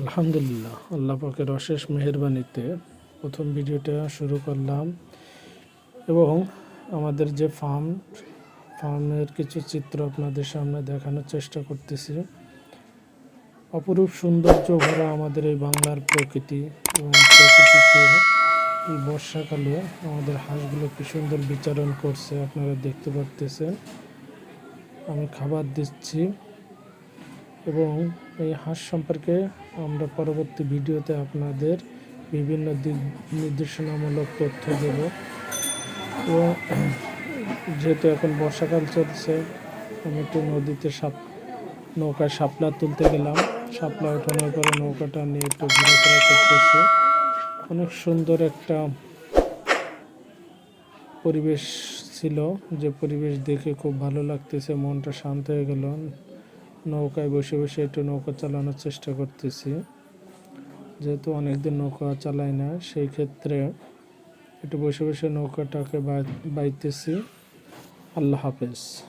আলহামদুলিল্লাহ, আল্লাহ পাকের অশেষ মেহরবানিতে প্রথম ভিডিওটা শুরু করলাম। এবং আমাদের যে ফার্ম ফার্মের কিছু চিত্র আপনাদের সামনে দেখানোর চেষ্টা করতেছি। অপরূপ সৌন্দর্য ভরা আমাদের এই বাংলার প্রকৃতি এবং প্রকৃতিতে এই বর্ষাকালে আমাদের হাঁসগুলো কি সুন্দর বিচারণ করছে, আপনারা দেখতে পারতেছেন। আমি খাবার দিচ্ছি। এবং এই হাঁস সম্পর্কে আমরা পরবর্তী ভিডিওতে আপনাদের বিভিন্ন দিক নির্দেশনামূলক তথ্য দেব। এবং যেহেতু এখন বর্ষাকাল চলছে, আমি একটু নদীতে সাপ নৌকায় শাপলা তুলতে গেলাম। শাপলা ওঠানোর পরে নৌকাটা নিয়ে একটু ঘোরাফেরা করতেছি। অনেক সুন্দর একটা পরিবেশ ছিল। যে পরিবেশ দেখে খুব ভালো লাগতেছে, মনটা শান্ত হয়ে গেল। নৌকায় বসে বসে একটু নৌকা চালানোর চেষ্টা করতেছি। যেহেতু অনেকদিন নৌকা চালাই না, সেই ক্ষেত্রে একটু বসে বসে নৌকাটাকে বাই- বাইতেছি। আল্লাহ হাফেজ।